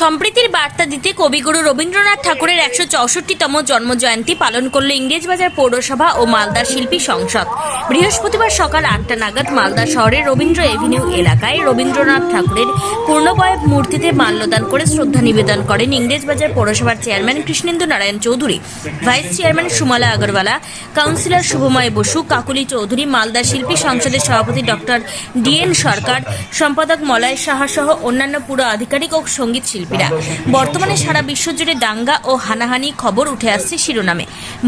সম্প্রীতির বার্তা দিতে কবিগুরু রবীন্দ্রনাথ ঠাকুরের একশো চৌষট্টিতম জন্মজয়ন্তী পালন করল ইংরেজবাজার পৌরসভা ও মালদা শিল্পী সংসদ। বৃহস্পতিবার সকাল আটটা নাগাদ মালদা শহরের রবীন্দ্র এভিনিউ এলাকায় রবীন্দ্রনাথ ঠাকুরের পূর্ণবয়ব মূর্তিতে মাল্যদান করে শ্রদ্ধা নিবেদন করেন ইংরেজবাজার পৌরসভার chairman Krishnendu Narayan Choudhury. Vice chairman Sumala Agarwala, councillor Subhamoy Basu, Kakuli Choudhury, Malda শিল্পী সংসদের সভাপতি ডক্টর ডিএন সরকার, সম্পাদক মলয় সাহা সহ অন্যান্য পুরো আধিকারিক ও সংগীত শিল্পীরা। বর্তমানে সারা বিশ্বজুড়ে দাঙ্গা ও হানাহানি খবর উঠে আসছে শিরোনামে।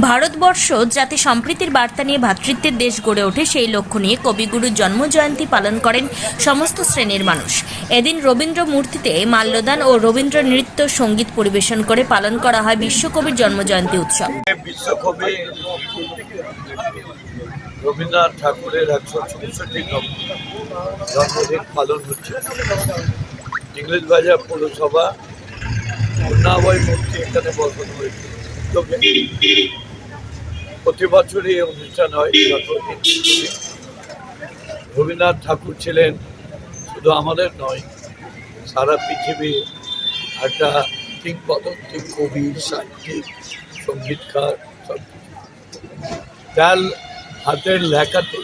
ভারতবর্ষ যাতে সম্প্রীতির বার্তা নিয়ে ভ্রাতৃত্বের দেশ গড়ে ওঠে, সেই লক্ষ্য নিয়ে কবিগুরুর জন্মজয়ন্তী পালন করেন সমস্ত শ্রেণির মানুষ। এদিন রবীন্দ্র মূর্তিতে মাল্যদান ও রবীন্দ্র নৃত্য সংগীত পরিবেশন করে পালন করা হয় বিশ্বকবির জন্মজয়ন্তী উৎসব। রবীন্দ্রনাথ ঠাকুরের একশো চৌষট্টিতম জন্মদিন পালন হচ্ছে। ইংরেজ বাজার পৌরসভা পূর্ণাবয় মূর্তি এখানে বসানো হয়েছে। প্রতি বছরই এই অনুষ্ঠান হয় রবীন্দ্রনাথ ঠাকুর ছিলেন, শুধু আমাদের নয়, সারা পৃথিবী একটা কিংবদন্তি কবি, সাহিত্যিক সঙ্গীতকার সব তার হাতের লেখাতে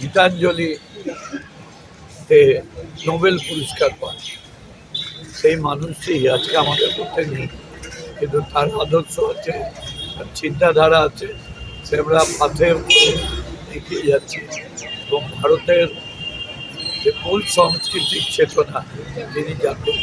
গীতাঞ্জলিতে নোবেল পুরস্কার পান সেই মানুষটি আজকে আমাদের মধ্যে নেই। কিন্তু তার আদর্শ আছে, তার চিন্তাধারা আছে, সে আমরা পাথে এগিয়ে যাচ্ছি। এবং ভারতের যে মূল সাংস্কৃতিক চেতনা, তিনি জাগ্রত